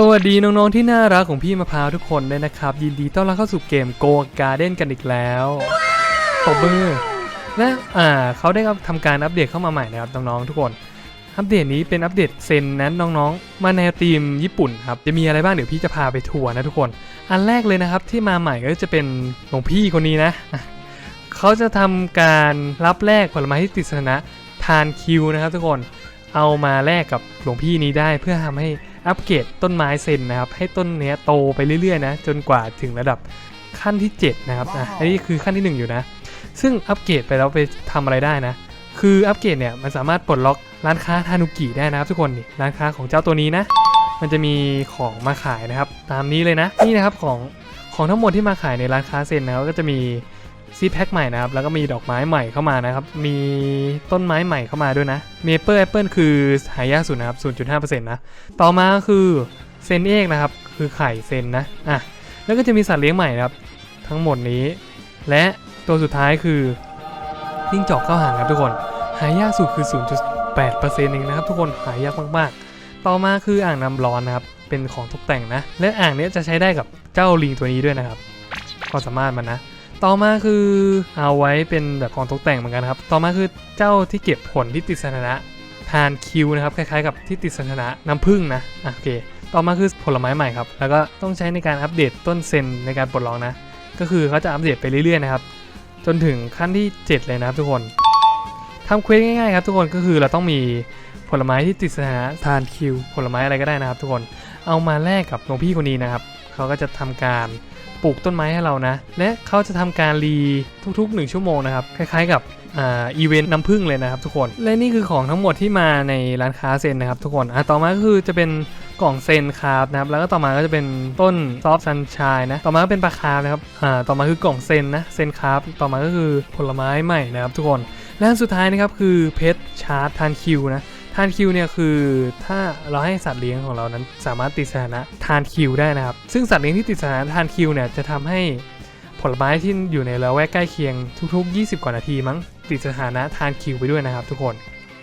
สวัสดีน้องๆที่น่ารักของพี่มะพร้าวทุกคนด้วยนะครับ ยินดีต้อนรับเข้าสู่เกม Go Garden กันอีกแล้วตบมือและอ่าเขาได้ทำการอัปเดตเข้ามาใหม่นะครับน้องๆทุกคน อัปเดตนี้เป็นอัปเดตเซนนั้นน้องๆ มาในทีมญี่ปุ่นครับจะมีอะไรบ้างเดี๋ยวพี่จะพาไปทัวร์นะทุกคน อันแรกเลยนะครับที่มาใหม่ก็จะเป็นหลวงพี่คนนี้นะเขาจะทำการรับแลกผลไม้ที่ติดสถานะทานคิวนะครับ ทุกคนเอามาแลกกับหลวงพี่นี้ได้เพื่อทำให้ อัปเกรดต้นไม้เซนนะครับ ให้ต้นเนี้ยโตไปเรื่อยๆนะ จนกว่าถึงระดับขั้นที่ 7 นะครับอะอันนี้คือขั้นที่ 1 อยู่นะ ซึ่งอัปเกรดไปแล้วไปทำอะไรได้นะ คืออัปเกรดเนี่ยมันสามารถปลดล็อกร้านค้าทานุกิได้นะครับทุกคนนี่ร้านค้าของเจ้าตัวนี้นะ มันจะมีของมาขายนะครับ ตามนี้เลยนะ นี่นะครับของของทั้งหมดที่มาขายในร้านค้าเซนนะครับก็จะมี ซีแพ็คใหม่นะครับ แล้วก็มีดอกไม้ใหม่เข้ามานะครับ มีต้นไม้ใหม่เข้ามาด้วยนะ เมเปิลแอปเปิลคือหายากสุดนะครับ 0.5%นะ ต่อมาคือเซนเอกนะครับ คือไข่เซนนะ อะ แล้วก็จะมีสัตว์เลี้ยงใหม่นะครับ ทั้งหมดนี้ และตัวสุดท้ายคือจิ้งจอกเข้าหางครับทุกคน หายากสุดคือ 0.8%เองนะครับ ทุกคน หายากมากๆ ต่อมาคืออ่างน้ำร้อนนะครับ เป็นของตกแต่งนะ และอ่างนี้จะใช้ได้กับเจ้าลิงตัวนี้ด้วยนะครับ ความสามารถมันนะ ต่อมาคือเอาไว้เป็นแบบของตกแต่งเหมือนกันครับ ต่อมาคือเจ้าที่เก็บผลที่ติดสถานะทานคิวนะครับ คล้ายๆกับที่ติดสถานะน้ำผึ้งนะอะโอเค ต่อมาคือผลไม้ใหม่ครับ แล้วก็ต้องใช้ในการอัปเดตต้นเซนในการปลดล็อกนะ ก็คือเขาจะอัปเดตไปเรื่อยๆนะครับ จนถึงขั้นที่ 7 เลยนะครับทุกคนทำเควสง่ายๆครับทุกคนก็คือเราต้องมีผลไม้ที่ติดสถานะทานคิว ผลไม้อะไรก็ได้นะครับ ทุกคน เอามาแลกกับหลวงพี่คนนี้นะครับ เขาก็จะทำการ ปลูกต้นไม้ให้เรานะ และเขาจะทำการรีทุกๆ 1 ชั่วโมงนะครับ คล้ายๆกับอ่าอีเวนต์น้ำผึ้งเลยนะครับทุกคน และนี่คือของทั้งหมดที่มาในร้านค้าเซนนะครับทุกคนอะต่อมาก็คือจะเป็นกล่องเซนคาร์บนะครับ แล้วก็ต่อมาก็จะเป็นต้นซอฟซันชายนะ ต่อมาก็เป็นปลาคาร์ฟนะครับ อ่า ต่อมาคือกล่องเซนนะ เซนคาร์บต่อมาก็คือผลไม้ใหม่นะครับทุกคน และสุดท้ายนะครับคือเพชรชาร์ตทานคิวนะ ทานคิวเนี่ยคือถ้าเราให้สัตว์เลี้ยงของเรานั้นสามารถติดสถานะทานคิวได้นะครับ ซึ่งสัตว์เลี้ยงที่ติดสถานะทานคิวเนี่ยจะทำให้ผลไม้ที่อยู่ในละแวกใกล้เคียงทุก ๆ 20 กว่านาทีมั้งติดสถานะทานคิวไปด้วยนะครับทุกคน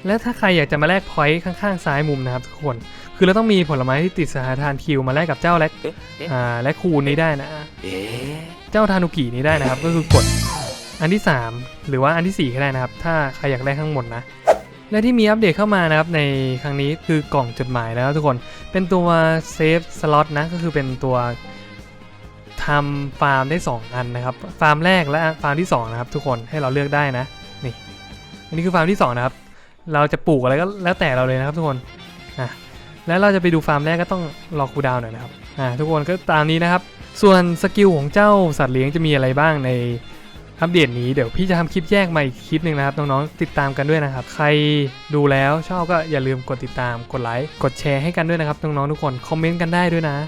และถ้าใครอยากจะมาแลกพอยต์ข้างๆซ้ายมุมนะครับทุกคน คือเราต้องมีผลไม้ที่ติดสถานะทานคิวมาแลกกับเจ้าแลกอ่าและคูนี้ได้นะเจ้าทานุกินี้ได้นะครับก็คือกดอันที่ 3 หรือว่าอันที่ 4 ก็ได้นะครับ ถ้าใครอยากแลกทั้งหมดนะ และที่มีอัปเดตเข้ามานะครับในครั้งนี้คือกล่องจดหมายนะครับทุกคน เป็นตัวเซฟสล็อตนะก็คือเป็นตัวทำฟาร์มได้ 2 อันนะครับ ฟาร์มแรกและฟาร์มที่ 2 นะครับ ทุกคนให้เราเลือกได้นะนี่อันนี้คือฟาร์มที่ 2 นะครับ เราจะปลูกอะไรก็แล้วแต่เราเลยนะครับทุกคนอะแล้วเราจะไปดูฟาร์มแรกก็ต้องรอคูดาวหน่อยนะครับอ่าทุกคนก็ตามนี้นะครับ ส่วนสกิลของเจ้าสัตว์เลี้ยงจะมีอะไรบ้างใน อัปเดตนี้เดี๋ยวพี่จะทำคลิปแยกมาอีกคลิปหนึ่งนะครับน้องๆติดตามกันด้วยนะครับ ใครดูแล้วชอบก็อย่าลืมกดติดตามกดไลค์กดแชร์ให้กันด้วยนะครับน้องๆทุกคนคอมเมนต์กันได้ด้วยนะ